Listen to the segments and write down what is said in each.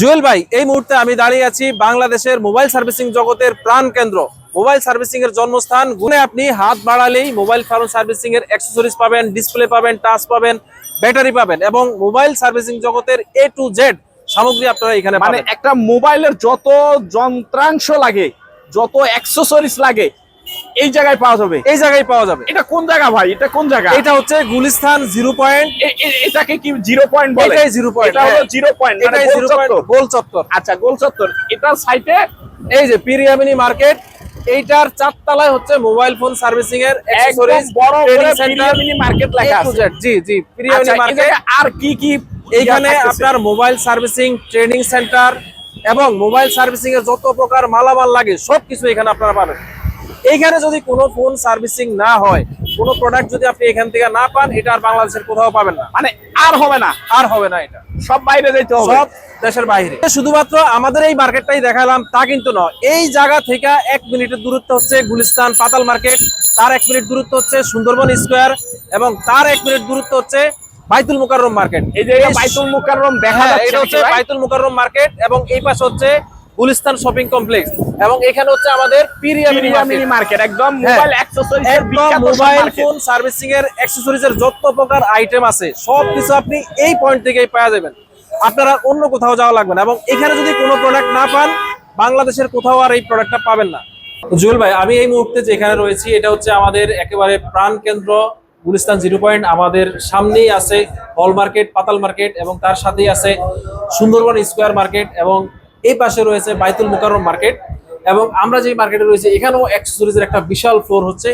জুয়েল ভাই এই মুহূর্তে আমি দাঁড়িয়ে আছি বাংলাদেশের মোবাইল সার্ভিসিং জগতের প্রাণ কেন্দ্র। মোবাইল সার্ভিসিং এর জন্মস্থান গুনে আপনি হাত বাড়ালেই মোবাইল ফোন সার্ভিসিং এর অ্যাক্সেসরিজ পাবেন ডিসপ্লে পাবেন টাচ পাবেন ব্যাটারি পাবেন এবং মোবাইল সার্ভিসিং জগতের এ টু জেড সামগ্রী আপনারা এখানে মানে একটা মোবাইলের যত যন্ত্রাংশ লাগে যত অ্যাক্সেসরিজ লাগে এই জায়গায় পাওয়া যাবে। এই জায়গায় পাওয়া যাবে। এটা কোন জায়গা ভাই? এটা কোন জায়গা? এটা হচ্ছে গুলিস্তান জিরো পয়েন্ট। এটাকে কি জিরো পয়েন্ট বলে? এটাই জিরো পয়েন্ট। এটা হলো জিরো পয়েন্ট এটাই জিরো পয়েন্ট গোল চত্বর আচ্ছা গোল চত্বর এটার সাইটে? এই যে পিরিয়ামিনি মার্কেট এইটার চারতলায় হচ্ছে মোবাইল ফোন সার্ভিসিং এর অ্যাক্সেসরিজ বড় ট্রেনিং মার্কেট লেখা আছে। জি জি আচ্ছা, পিরিয়ামিনি মার্কেট আর কি কি এইখানে আপনার মোবাইল সার্ভিসিং ট্রেনিং সেন্টার এবং মোবাইল সার্ভিসিং এর যত প্রকার মালামাল লাগে সবকিছু এখানে আপনারা পাবেন। এইখানে যদি কোনো ফোন সার্ভিসিং না হয় কোনো প্রোডাক্ট যদি আপনি এখান থেকে না পান এটা আর বাংলাদেশের কোথাও পাবেন না। মানে আর হবে না। আর হবে না এটা। সব বাইরে যেতে হবে। সব দেশের বাইরে। শুধুমাত্র আমাদের এই মার্কেটটাই দেখালাম তা কিন্তু নয়। এই জায়গা থেকে এক মিনিটের দূরত্ব হচ্ছে গুলিস্তান পাতাল মার্কেট তার এক মিনিট দূরত্ব হচ্ছে সুন্দরবন স্কোয়ার এবং তার এক মিনিট দূরত্ব হচ্ছে বাইতুল মুকাররম মার্কেট এই যে বাইতুল মুকাররম দেখা হ্যাঁ যাচ্ছে এটা হচ্ছে বাইতুল মুকাররম মার্কেট এবং এই পাশে হচ্ছে গুলিস্তান শপিং কমপ্লেক্স। এবং এখানে হচ্ছে আমাদের পিরিয়ামিনি মার্কেট একদম। মোবাইল অ্যাক্সেসরিজ একদম মোবাইল ফোন সার্ভিসিং এর অ্যাক্সেসরিজ এর যত প্রকার আইটেম আছে সব কিছু আপনি এই পয়েন্ট থেকেই পাওয়া যাবেন। আপনারা অন্য কোথাও যাওয়া লাগবে না। এবং এখানে যদি কোনো প্রোডাক্ট না পান বাংলাদেশের কোথাও আর এই প্রোডাক্টটা পাবেন না। জুয়েল ভাই আমি এই মুহূর্তে যেখানে রয়েছি এটা হচ্ছে আমাদের একেবারে প্রাণ কেন্দ্র গুলিস্তান জিরো পয়েন্ট। আমাদের সামনেই আছে হল মার্কেট পাতাল মার্কেট এবং তার সাথেই আছে সুন্দরবন স্কোয়ার মার্কেট এবং এই পাশে রয়েছে বাইতুল মুকাররম মার্কেট এবং আমরা যে মার্কেটে রয়েছে এখানেও অ্যাক্সেসরিজের একটা বিশাল ফ্লোর হচ্ছে।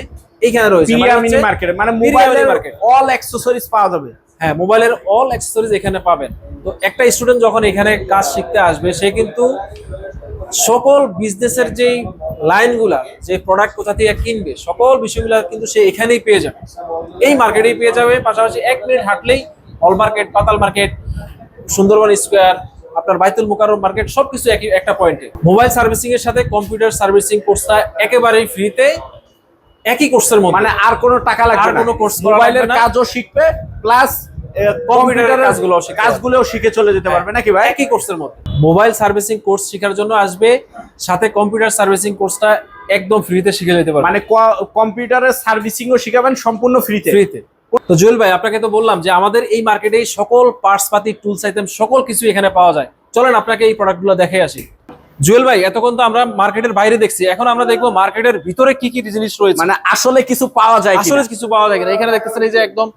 এইখানে রয়েছে মানে মার্কেট মানে মোবাইলের মার্কেট অল অ্যাক্সেসরিজ পাওয়া যাবে। হ্যাঁ মোবাইলের অল অ্যাক্সেসরিজ এখানে পাবেন। তো একটা স্টুডেন্ট যখন এখানে কাজ শিখতে আসবে সে কিন্তু সকল বিজনেসের যেই লাইনগুলা যে প্রোডাক্ট কোথা থেকে কিনবে সকল বিষয়গুলো কিন্তু সে এখানেই পেয়ে যাবে। এই মার্কেটেই পেয়ে যাবে পাশাপাশি এক minute হাঁটলেই hall market Patal market Sundarban square আপনার বাইতুল মুকাররম মার্কেট সবকিছু একই একটা পয়েন্টে মোবাইল সার্ভিসিং এর সাথে কম্পিউটার সার্ভিসিং কোর্সটা একেবারেই ফ্রিতে একই কোর্সের মধ্যে। মানে আর কোনো টাকা লাগবে না। কোনো course করা মোবাইলের কাজও শিখবে প্লাস কম্পিউটারের পারবে। কাজগুলোও শিখে চলে যেতে পারবে নাকি ভাই? একই কোর্সের মধ্যে। মোবাইল সার্ভিসিং কোর্স শেখার জন্য আসবে সাথে কম্পিউটার সার্ভিসিং কোর্সটা একদম ফ্রিতে শিখে যেতে পারবে। মানে কম্পিউটারের সার্ভিসিংও শিখাবেন সম্পূর্ণ ফ্রিতে ফ্রিতে তো জুয়েল ভাই আপনাকে তো বললাম যে আমাদের এই মার্কেটে সকল পার্টস পাতি টুলস আইটেম সকল কিছু এখানে পাওয়া যায়। চলেন আপনাকে এই প্রোডাক্টগুলো দেখে আসি। জুয়েল ভাই এতক্ষণ তো আমরা মার্কেটের বাইরে দেখছি। এখন আমরা দেখব মার্কেটের ভিতরে কি কি জিনিস রয়েছে। মানে আসলে কিছু পাওয়া যায় আসলে কিছু পাওয়া যায় কিনা। এখানে দেখতেছেন এই যে একদম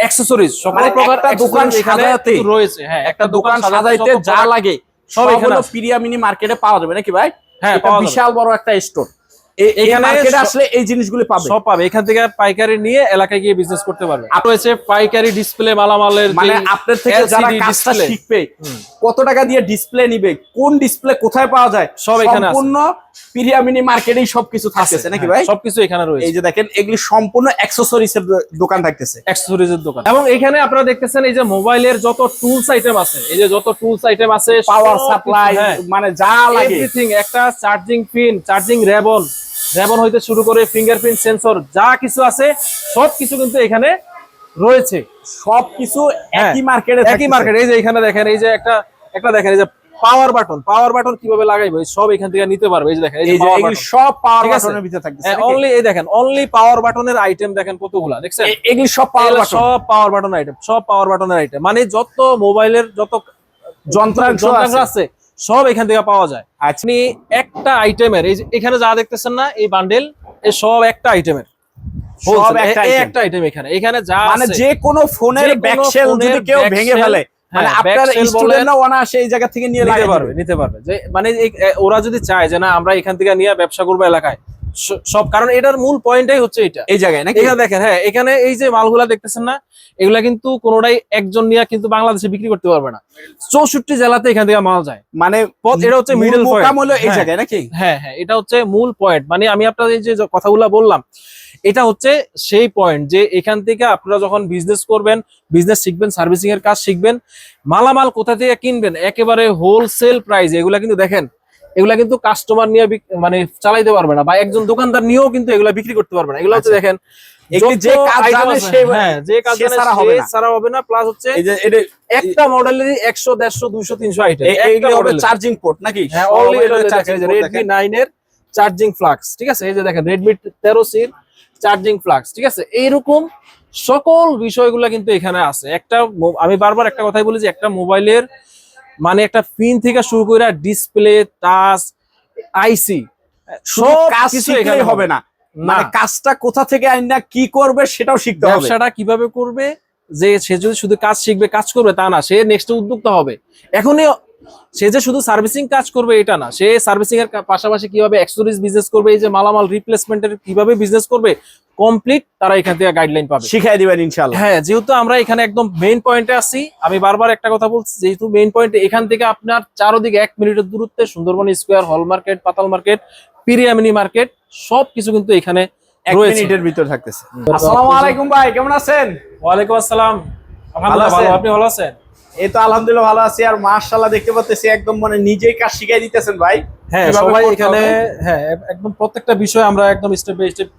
অ্যাক্সেসরিজ সকল মানে প্রকার একটা দোকান এখানে সাজাতে, রয়েছে। হ্যাঁ একটা দোকান সাজাইতে যা লাগে সব এখানে। পিরিয়ামিনি মার্কেটে পাওয়া যাবে নাকি ভাই? হ্যাঁ। বিশাল বড় একটা স্টোর মার্কেটে আসলে এই জিনিসগুলো পাবে। সব পাবে। এখান থেকে পাইকারি নিয়ে এলাকায় গিয়ে বিজনেস করতে পারবে। পাইকারি ডিসপ্লে মালামালের মানে আপনার থেকে যারা কাজটা শিখবে কত টাকা দিয়ে ডিসপ্লে নিবে কোন ডিসপ্লে কোথায় পাওয়া যায় সব এখানে। সম্পূর্ণ পিরিয়ামিনি মার্কেটেই সবকিছু থাকতেছে নাকি ভাই? হ্যাঁ, সবকিছু এখানে রয়েছে। এই যে দেখেন এগুলি সম্পূর্ণ অ্যাক্সেসরিজ এর দোকান থাকতেছে। দোকান। এবং এখানে আপনারা দেখতেছেন এই যে মোবাইলের যত টুলস আইটেম আছে এই যে যত টুলস আইটেম আছে পাওয়ার সাপ্লাই হ্যাঁ, মানে যা লাগে। এভরিথিং একটা charging pin charging ribbon ribbon হইতে শুরু করে ফিঙ্গারপ্রিন্ট সেন্সর যা কিছু আছে সব কিছু কিন্তু এখানে রয়েছে। সবকিছু হ্যাঁ, একই মার্কেটে একই মার্কেট এই যে এখানে দেখেন এই যে একটা একটা দেখেন এই যে পাওয়ার বাটন পাওয়ার বাটন কীভাবে লাগাইবে সব এখান থেকে নিতে পারবে এই যে দেখেন এই যে। সব পাওয়ার বাটনের ভিতরে থাকতেছে হ্যাঁ, নাকি? only এই দেখেন অনলি পাওয়ার বাটনের আইটেম দেখেন কতগুলা দেখছেন? এ- এগুলি সব পাওয়ার বাটন সব পাওয়ার বাটন আইটেম সব পাওয়ার বাটনের আইটেম মানে যত মোবাইলের যত যন্ত্রাংশ আছে। সব এখান থেকে পাওয়া যায়। আচ্ছা। আপনি একটা আইটেমের এই যে এখানে যা দেখতেছেন না এই বান্ডেল এই সব একটা আইটেমের সব একটা আইটেম এখানে। এখানে যা মানে যে কোনো ফোনের ব্যাকশেল যদি কেউ ভেঙে ফেলে মানে হ্যাঁ, আপনার স্টুডেন্টরা অনায়াসে এই জায়গা থেকে নিয়ে নিতে পারবে নিতে পারবে। যে মানে ওরা যদি চায় যে না আমরা এখান থেকে নিয়ে ব্যবসা করব এলাকায় সব কারণ এটার মূল পয়েন্টটাই হচ্ছে এটা। এই জায়গায় নাকি? এখানে দেখেন হ্যাঁ এখানে এই যে মালগুলা দেখতেছেন না এগুলা কিন্তু কোনোটাই একজন নিয়ে কিন্তু বাংলাদেশে বিক্রি করতে পারবে না। চৌষট্টি জেলাতে এখান থেকে মাল যায়। মানে পথ এটা হচ্ছে point। হলো এই হ্যাঁ। জায়গায় নাকি? হ্যাঁ হ্যাঁ এটা হচ্ছে মূল পয়েন্ট মানে আমি আপনাদের যে যে কথাগুলা বললাম এটা হচ্ছে সেই পয়েন্ট যে এখান থেকে আপনারা যখন বিজনেস করবেন বিজনেস শিখবেন সার্ভিসিং এর কাজ শিখবেন মালামাল কোথা থেকে কিনবেন? একেবারে হোলসেল প্রাইস এগুলা কিন্তু দেখেন এগুলা কিন্তু কাস্টমার নিয়ে মানে চালাইতে পারবে না বা একজন দোকানদার নিয়েও কিন্তু এগুলা বিক্রি করতে পারবে না। এগুলা হচ্ছে আচ্ছা। দেখেন একটা একশো দেড়শো দুইশো তিনশো আইটেম চার্জিং পোর্ট নাকি? হ্যাঁ রেডমি নাইন এর চার্জিং ফ্লাক্স ঠিক আছে? এই যে দেখেন রেডমি তেরো সির চার্জিং ফ্লাক্স ঠিক আছে? এইরকম সকল বিষয়গুলো কিন্তু এখানে আছে। একটা আমি বারবার একটা কথাই বলি যে একটা মোবাইলের মানে একটা পিন থেকে শুরু করে ডিসপ্লে টাচ আইসি সব কাজ এখানে হবে না। না মানে কাজটা কোথা থেকে আইনা কি করবে সেটাও শিখতে হবে। ব্যবসাটা কীভাবে করবে? যে সে যদি শুধু কাজ শিখবে কাজ করবে তা না সে নেক্সট উদ্যোক্তা হবে। এখনই সে যে শুধু সার্ভিসিং কাজ করবে এটা না সে সার্ভিসিং এর পাশাপাশি কীভাবে অ্যাক্সেসরিজ বিজনেস করবে এই যে মালামাল রিপ্লেসমেন্টের কীভাবে বিজনেস করবে কমপ্লিট তারা এখান থেকে গাইডলাইন পাবে শিখাই দিবেন ইনশাল্লাহ হ্যাঁ যেহেতু আমরা এখানে একদম মেইন পয়েন্টে আছি আমি বারবার একটা কথা বলছি যেহেতু মেইন পয়েন্টে এখান থেকে আপনার চারোদিকে এক মিনিটের দূরত্বে Sundarban square hall market Patal market পিরিয়ামিনি market সবকিছু কিন্তু এখানে এক। মিনিটের ভিতর থাকতেছে। আসসালামু আলাইকুম ভাই কেমন আছেন ওয়ালাইকুম আসসালাম আলহামদুলিল্লাহ আছেন? ভালো আপনি ভালো আছেন এই তো আলহামদুলিল্লাহ ভালো আছি আর মাশাআল্লাহ দেখতে পাচ্তেছি একদম মানে নিজেই কাজ শিখাই দিতেছেন ভাই। হ্যাঁ সবাই এখানে হ্যাঁ একদম প্রত্যেকটা বিষয় আমরা একদম স্টেপ বাই স্টেপ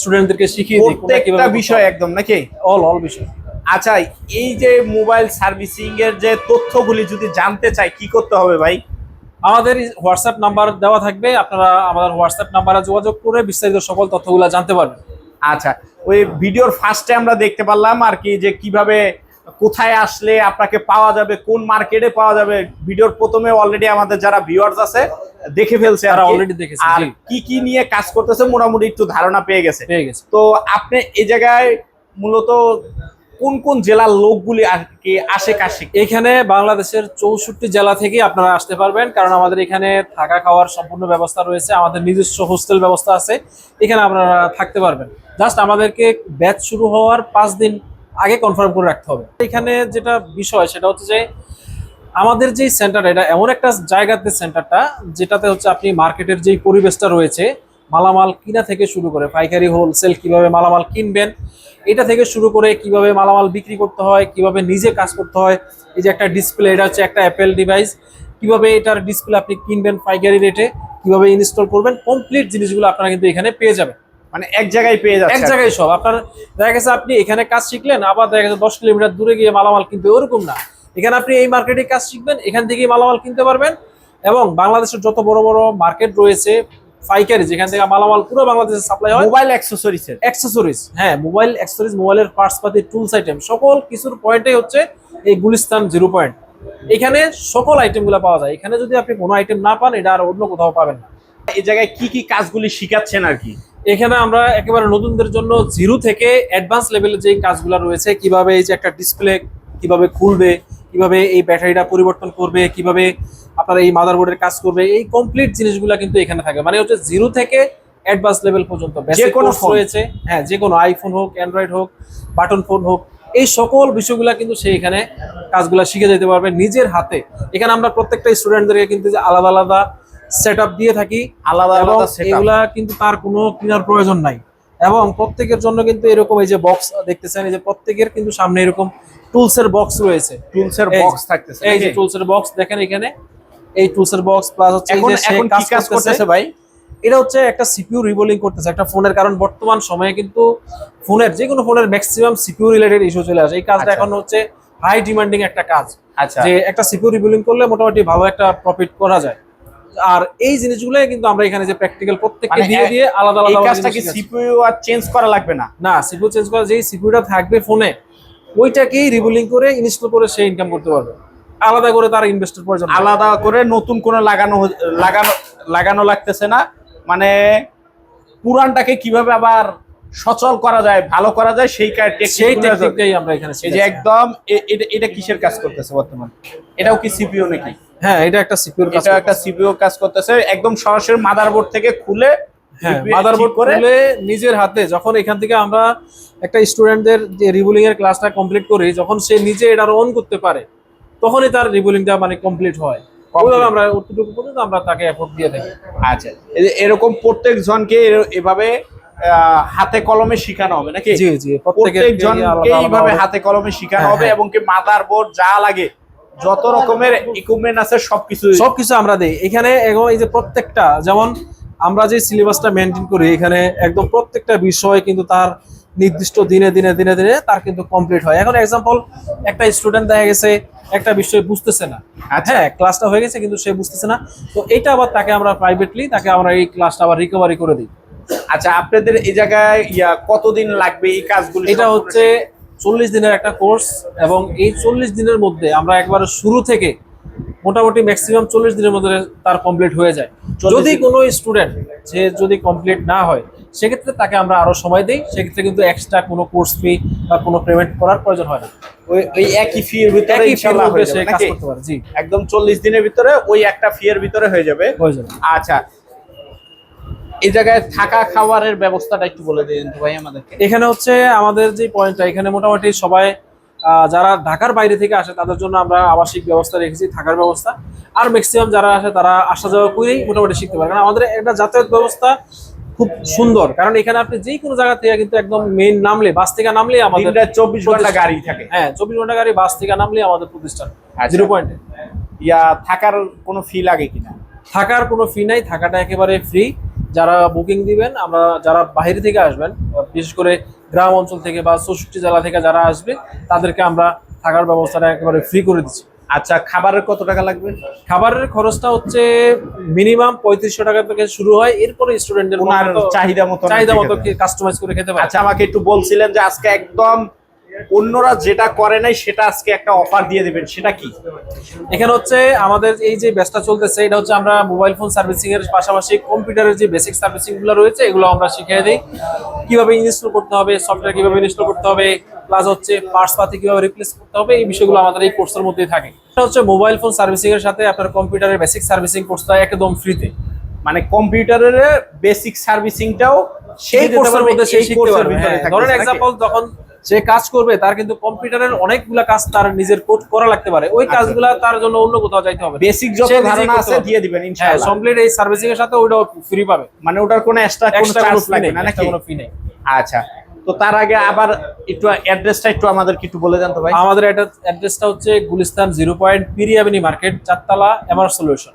স্টুডেন্টদেরকে শিখিয়ে দিই প্রত্যেকটা বিষয় একদম নাকি? অল অল বিষয়। আচ্ছা এই যে মোবাইল সার্ভিসিং এর যে তথ্যগুলি যদি জানতে চাই কি করতে হবে ভাই? আমাদের হোয়াটসঅ্যাপ নাম্বার দেওয়া থাকবে আপনারা আমাদের হোয়াটসঅ্যাপ নাম্বারে যোগাযোগ করে বিস্তারিত সকল তথ্যগুলো জানতে পারবেন। আচ্ছা ওই ভিডিওর ফার্স্টে আমরা দেখতে পারলাম আর কি যে কীভাবে কোথায় আসলে আপনাকে পাওয়া যাবে কোন মার্কেটে পাওয়া যাবে ভিডিওর প্রথমে অলরেডি আমাদের যারা ভিউয়ার্স আছে দেখে ফেলছে আর অলরেডি দেখেছে আর কি কি নিয়ে কাজ করতেছে মোটামুটি একটু ধারণা পেয়ে গেছে। পেয়ে গেছে। তো আপনি এই জায়গায় মূলত কোন কোন জেলার লোকগুলি আর কি আসে শিখতে? এখানে বাংলাদেশের চৌষট্টি জেলা থেকে আপনারা আসতে পারবেন কারণ আমাদের এখানে থাকা খাওয়ার সম্পূর্ণ ব্যবস্থা রয়েছে আমাদের নিজস্ব হোস্টেল ব্যবস্থা আছে এখানে আপনারা থাকতে পারবেন। জাস্ট আমাদেরকে ব্যাচ শুরু হওয়ার পাঁচ দিন আগে কনফার্ম করে রাখতে হবে। এখানে যেটা বিষয়, সেটা হচ্ছে যে আমাদের যে সেন্টার এটা এমন একটা জায়গাতে সেন্টারটা যেটাতে হচ্ছে আপনি মার্কেটের যেই পরিবেশটা রয়েছে, মালামাল কিনা থেকে শুরু করে, পাইকারি হোলসেল কীভাবে মালামাল কিনবেন, এটা থেকে শুরু করে কীভাবে মালামাল বিক্রি করতে হয়, কীভাবে নিজে কাজ করতে হয়, এই যে একটা ডিসপ্লে এটা হচ্ছে একটা অ্যাপেল ডিভাইস কীভাবে এটার ডিসপ্লে আপনি কিনবেন পাইকারি রেটে কীভাবে ইনস্টল করবেন কমপ্লিট জিনিসগুলো আপনারা কিন্তু এখানে পেয়ে যাবেন। মানে এক জায়গায় পেয়ে যাচ্ছে এক জায়গায় সব। আপনার দেখা গেছে আপনি এখানে কাজ শিখলেন আবার দেখা গেছে দশ কিলোমিটার দূরে গিয়ে মালামাল কিনতে ওরকম না। এখানে আপনি এই মার্কেটে কাজ শিখবেন এখান থেকেই মালামাল কিনতে পারবেন এবং বাংলাদেশের যত বড় বড় মার্কেট রয়েছে পাইকারি যেখান থেকে মালামাল পুরো বাংলাদেশে সাপ্লাই হয় মোবাইল অ্যাক্সেসরিজ এর। অ্যাক্সেসরিজ হ্যাঁ মোবাইল অ্যাক্সেসরিজ মোবাইলের পার্টস পাতি টুলস আইটেম সকল কিছুর পয়েন্টই হচ্ছে এই গুলিস্তান জিরো পয়েন্ট এখানে সকল আইটেমগুলো পাওয়া যায়। এখানে যদি আপনি কোনো আইটেম না পান এটা আর অন্য কোথাও পাবেন না। এই জায়গায় কি কি কাজগুলি শিখাচ্ছেন আর কি? এখানে আমরা একেবারে নতুনদের জন্য জিরো থেকে অ্যাডভান্স লেভেলের যে কাজগুলো রয়েছে কীভাবে এই যে একটা ডিসপ্লে কীভাবে খুলবে কীভাবে এই ব্যাটারিটা পরিবর্তন করবে কীভাবে আপনার এই মাদারবোর্ডের কাজ করবে এই কমপ্লিট জিনিসগুলো কিন্তু এখানে থাকে মানে হচ্ছে জিরো থেকে অ্যাডভান্স লেভেল পর্যন্ত যে কোনো। রয়েছে হ্যাঁ যে কোনো আইফোন হোক অ্যান্ড্রয়েড হোক বাটন ফোন হোক এই সকল বিষয়গুলো কিন্তু সে এখানে কাজগুলো শিখে যেতে পারবে নিজের হাতে এখানে আমরা প্রত্যেকটা স্টুডেন্টদেরকে কিন্তু যে আলাদা আলাদা সেট দিয়ে থাকি। আলাদা এবং আলাদা এগুলা কিন্তু তার কোনো কেনার প্রয়োজন নাই। এবং প্রত্যেকের জন্য কিন্তু এরকম এই যে বক্স দেখতেছেন এই যে প্রত্যেকের কিন্তু সামনে এরকম টুলস এর বক্স রয়েছে। টুলস এর বক্স থাকতেছে এই যে নাকি? টুলস এর বক্স দেখেন এখানে। এই টুলস এর বক্স প্লাস হচ্ছে এই যে এখন কি কাজ করতেছে ভাই? এটা হচ্ছে একটা সিপিইউ রিবোলিং করতেছে একটা ফোনের। কারণ বর্তমান সময়ে কিন্তু ফোনের যে কোনো ফোনের ম্যাক্সিমাম সিপিইউ রিলেটেড ইস্যু চলে আসে। এই কাজটা আচ্ছা। এখন হচ্ছে হাই ডিমান্ডিং একটা কাজ। আচ্ছা। যে একটা সিপিইউ রিবোলিং করলে মোটামুটি ভালো একটা প্রফিট করা যায়। আর এই জিনিসগুলো কিন্তু আমরা এখানে যে প্র্যাকটিক্যাল প্রত্যেককে মানে দিয়ে দিয়ে আলাদা এই আলাদা কাজটা কি সিপিইউ আর চেঞ্জ করা লাগবে না? না সিপিইউ চেঞ্জ করা যেই সিপিইউটা থাকবে ফোনে ওইটাকেই রিবুলিং করে ইনস্টল করে সে ইনকাম করতে পারবে। আলাদা করে তার ইনভেস্টের প্রয়োজন আলাদা করে নতুন কোনো লাগানো লাগানো লাগানো লাগতেছে না। মানে পুরানটাকে কীভাবে আবার সচল করা যায় ভালো করা যায় সেই সেই। টেকনিকটাই আমরা এখানে এই যে একদম এটা কিসের কাজ করতেছে বর্তমানে? এটাও কি সিপিইউ নাকি? হ্যাঁ এটা একটা সিপিইউর কাজ এটা একটা সিপিইউ কাজ করতেছে একদম সরাসরি মাদারবোর্ড থেকে খুলে হ্যাঁ মাদারবোর্ড খুলে নিজের হাতে যখন এখান থেকে আমরা একটা স্টুডেন্টদের যে রিবোলিং এর ক্লাসটা কমপ্লিট করি যখন সে নিজে এটা অন করতে পারে তখনই তার রিবোলিংটা মানে কমপ্লিট হয়। আমরা অতটুকু পর্যন্ত আমরা তাকে এফোর্ট দিয়ে থাকি। আচ্ছা এরকম প্রত্যেক জনকে এভাবে আহ, হাতে কলমে শেখানো হবে নাকি? জি জি প্রত্যেক জনকে এইভাবে হাতে কলমে শেখানো হ্যাঁ, হবে হ্যাঁ। এবং কি মাদার বোর্ড যা লাগে যত রকমের ইকুইপমেন্ট আছে সবকিছু সবকিছু আমরা দিই। এখানে এবং এই যে প্রত্যেকটা যেমন আমরা যে সিলেবাসটা মেনটেন করি এখানে একদম প্রত্যেকটা বিষয় কিন্তু তার নির্দিষ্ট দিনে দিনে দিনে দিনে তার কিন্তু কমপ্লিট হয়। এখন এক্সাম্পল একটা স্টুডেন্ট দেখা গেছে একটা বিষয় বুঝতেছে না। আচ্ছা। হ্যাঁ ক্লাসটা হয়ে গেছে কিন্তু সে বুঝতেছে না। তো এটা আবার তাকে আমরা প্রাইভেটলি তাকে আমরা এই ক্লাসটা আবার রিকভারি করে দিই। আচ্ছা আপনাদের এই জায়গায় ইয়া কতদিন লাগবে এই কাজগুলো এটা হচ্ছে চল্লিশ দিনের একটা কোর্স এবং এই চল্লিশ দিনের মধ্যে আমরা একবার শুরু থেকে মোটামুটি ম্যাক্সিমাম চল্লিশ দিনের মধ্যে তার কমপ্লিট হয়ে যায়। যদি। কোনো স্টুডেন্ট সে যদি কমপ্লিট না হয় সেক্ষেত্রে তাকে আমরা আরও সময় দিই। সেক্ষেত্রে কিন্তু এক্সট্রা কোনো কোর্স ফি বা কোনো পেমেন্ট করার প্রয়োজন হয় না। ওই একই ফি এর ভিতরে ইনশাআল্লাহ হয়ে যাবে জি। একদম চল্লিশ দিনের ভিতরে ওই একটা ফি এর ভিতরে হয়ে যাবে। হয়ে যাবে। আচ্ছা এই জায়গায় থাকা খাবারের ব্যবস্থাটা একটু বলে দিন ভাই আমাদেরকে। এখানে হচ্ছে আমাদের যে পয়েন্টটা এখানে মোটামুটি সবাই যারা ঢাকার বাইরে থেকে আসে তাদের জন্য আমরা আবাসিক ব্যবস্থা রেখেছি থাকার ব্যবস্থা। আর ম্যাক্সিমাম যারা আসে তারা আসা যাওয়া করেই মোটামুটি শিখতে পারে। কারণ আমাদের একটা যাতায়াত ব্যবস্থা খুব সুন্দর। কারণ এখানে আপনি যে কোনো জায়গা থেকে কিন্তু একদম মেইন নামলে বাস থেকে নামলে আমাদের চব্বিশ ঘণ্টা গাড়ি থাকে। হ্যাঁ চব্বিশ ঘণ্টা গাড়ি বাস থেকে নামলে আমাদের প্রতিষ্ঠান। আচ্ছা। জিরো পয়েন্টে ইয়া থাকার কোনো ফি লাগে কিনা? থাকার কোনো ফি নাই থাকাটা একেবারে ফ্রি যারা বুকিং দিবেন আমরা যারা বাইরে থেকে আসবেন বিশেষ করে গ্রাম অঞ্চল থেকে বা চৌষট্টি জেলা থেকে যারা আসবে তাদেরকে আমরা থাকার ব্যবস্থাটা একেবারে ফ্রি করে দিচ্ছি। আচ্ছা খাবারের কত টাকা লাগবে? খাবারের খরচটা হচ্ছে মিনিমাম পঁয়ত্রিশশো টাকা থেকে শুরু হয় এরপরে স্টুডেন্টদের ওনার চাহিদা মতো চাহিদা মতো কাস্টমাইজ করে খেতে পারে? আচ্ছা আমাকে একটু বলছিলেন যে আজকে একদম অন্যরা যেটা করে নাই সেটা আজকে একটা অফার দিয়ে দেবেন। সেটা কি? এখানে হচ্ছে আমাদের এই যে ব্যাচটা চলতেছে এটা হচ্ছে আমরা মোবাইল ফোন সার্ভিসিং এর পাশাপাশি কম্পিউটারের যে বেসিক সার্ভিসিংগুলো রয়েছে এগুলো আমরা শিখিয়ে দিই। কীভাবে ইনস্টল করতে হবে সফটওয়্যার কীভাবে ইনস্টল করতে হবে প্লাস হচ্ছে পার্টস পাতি কীভাবে রিপ্লেস করতে হবে এই বিষয়গুলো আমাদের এই কোর্সের মধ্যেই থাকে। এটা হচ্ছে মোবাইল ফোন সার্ভিসিং এর সাথে আপনার কম্পিউটারের বেসিক সার্ভিসিং কোর্সটা একদম ফ্রিতে মানে কম্পিউটারের বেসিক সার্ভিসিংটাও সেই কোর্সের মধ্যে সে শিখতে কোর্সের ভিতরে হ্যাঁ, ধরেন? এক্সাম্পল যখন সে কাজ করবে তার কিন্তু কম্পিউটারের অনেকগুলা কাজ তার নিজের কোড করা লাগতে পারে। ওই কাজগুলা তার জন্য অন্য কোথাও যাইতে হবে। বেসিক আচ্ছা। যত ধারণা আছে দিয়ে দিবেন হ্যাঁ ইনশাআল্লাহ। কমপ্লিট এই সার্ভিসিং এর সাথে ওইটাও ফ্রি পাবে। মানে ওটার কোনো এক্সট্রা কোনো চার্জ লাগবে না নাকি? কোনো ফি নেই। আচ্ছা তো তার আগে আবার একটু অ্যাড্রেসটা একটু আমাদেরকে একটু বলে দেন তো ভাই। আমাদের অ্যাড্রেসটা হচ্ছে গুলিস্তান জিরো পয়েন্ট পিরিয়াবিনি মার্কেট চারতলা এমআর সলিউশন